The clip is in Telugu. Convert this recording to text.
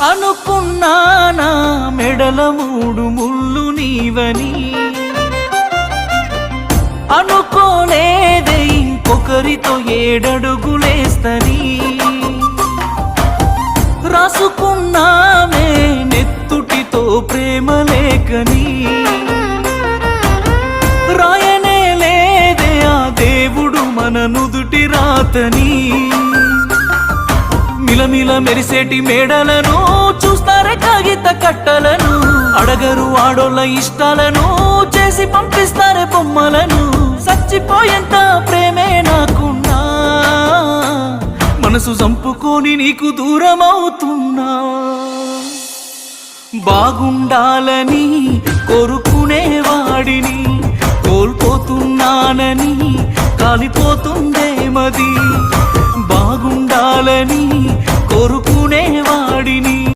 అనుకున్నానా మెడల మూడు ముళ్ళు నీవని? అనుకోలేదే ఇంకొకరితో ఏడడుగులేస్తని రాసుకున్నామే నెత్తుటితో ప్రేమ లేఖని రాయనే లేదే ఆ దేవుడు మన నుదుటి రాతని. మిలమిల మెరిసేటి మేడలను చూస్తారే కాగిత కట్టలను. అడగరు ఆడోళ్ళ ఇష్టాలను చేసి పంపిస్తారే బొమ్మలను. చచ్చిపోయేంత ప్రేమే నాకున్నా. మనసు చంపుకొని నీకు దూరమవుతున్నా. బాగుండాలని కోరుకునేవాడిని కోల్పోతున్నానని కాలిపోతుందేమది